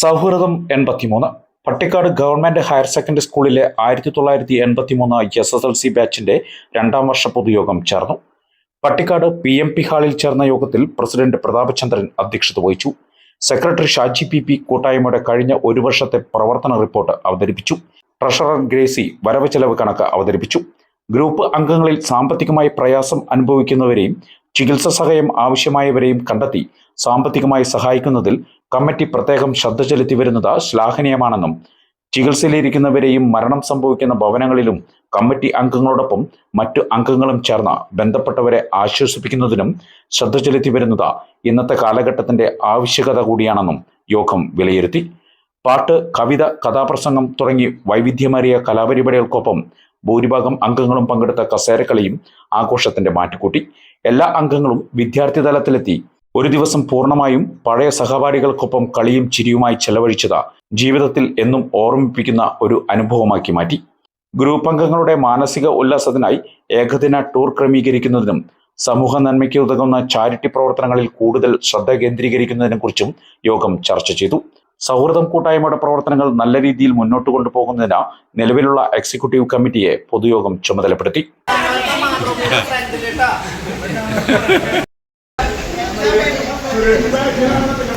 സൗഹൃദം എൺപത്തിമൂന്ന്. Pattikkad government higher secondary സ്കൂളിലെ ആയിരത്തി തൊള്ളായിരത്തി എൺപത്തിമൂന്ന് എസ് എസ് എൽ സി ബാച്ചിന്റെ രണ്ടാം വർഷ പൊതുയോഗം ചേർന്നു. പട്ടിക്കാട് പി എം പി ഹാളിൽ ചേർന്ന യോഗത്തിൽ പ്രസിഡന്റ് പ്രതാപചന്ദ്രൻ അധ്യക്ഷത വഹിച്ചു. സെക്രട്ടറി ഷാജി പി പി കൂട്ടായ്മയുടെ കഴിഞ്ഞ ഒരു വർഷത്തെ പ്രവർത്തന റിപ്പോർട്ട് അവതരിപ്പിച്ചു. ട്രഷറർ ഗ്രേസി വരവ് ചെലവ് കണക്ക് അവതരിപ്പിച്ചു. ഗ്രൂപ്പ് അംഗങ്ങളിൽ സാമ്പത്തികമായി പ്രയാസം അനുഭവിക്കുന്നവരെയും ചികിത്സ സഹായം ആവശ്യമായവരെയും കണ്ടെത്തി സാമ്പത്തികമായി സഹായിക്കുന്നതിൽ കമ്മിറ്റി പ്രത്യേകം ശ്രദ്ധ ചെലുത്തി വരുന്നത് ശ്ലാഘനീയമാണെന്നും ചികിത്സയിലിരിക്കുന്നവരെയും മരണം സംഭവിക്കുന്ന ഭവനങ്ങളിലും കമ്മിറ്റി അംഗങ്ങളോടൊപ്പം മറ്റു അംഗങ്ങളും ചേർന്ന് ബന്ധപ്പെട്ടവരെ ആശ്വസിപ്പിക്കുന്നതിനും ശ്രദ്ധ ചെലുത്തി വരുന്നത് ഇന്നത്തെ കാലഘട്ടത്തിന്റെ ആവശ്യകത കൂടിയാണെന്നും യോഗം വിലയിരുത്തി. പാട്ട് കവിത കഥാപ്രസംഗം തുടങ്ങി വൈവിധ്യമേറിയ കലാപരിപാടികൾക്കൊപ്പം ഭൂരിഭാഗം അംഗങ്ങളും പങ്കെടുത്ത കസേരക്കളിയും ആഘോഷത്തിന്റെ മാറ്റുകൂട്ടി. എല്ലാ അംഗങ്ങളും വിദ്യാർത്ഥി തലത്തിലെത്തി ഒരു ദിവസം പൂർണമായും പഴയ സഹപാഠികൾക്കൊപ്പം കളിയും ചിരിയുമായി ചെലവഴിച്ചത് ജീവിതത്തിൽ എന്നും ഓർമ്മിപ്പിക്കുന്ന ഒരു അനുഭവമാക്കി മാറ്റി. ഗ്രൂപ്പ് അംഗങ്ങളുടെ മാനസിക ഉല്ലാസത്തിനായി ഏകദിന ടൂർ ക്രമീകരിക്കുന്നതിനും സമൂഹ നന്മയ്ക്ക് ഉതകുന്ന ചാരിറ്റി പ്രവർത്തനങ്ങളിൽ കൂടുതൽ ശ്രദ്ധ കേന്ദ്രീകരിക്കുന്നതിനെ കുറിച്ചും യോഗം ചർച്ച ചെയ്തു. സൗഹൃദം കൂട്ടായ്മയുടെ പ്രവർത്തനങ്ങൾ നല്ല രീതിയിൽ മുന്നോട്ട് കൊണ്ടുപോകുന്നതിന് നിലവിലുള്ള എക്സിക്യൂട്ടീവ് കമ്മിറ്റിയെ പൊതുയോഗം ചുമതലപ്പെടുത്തി. Congratulations.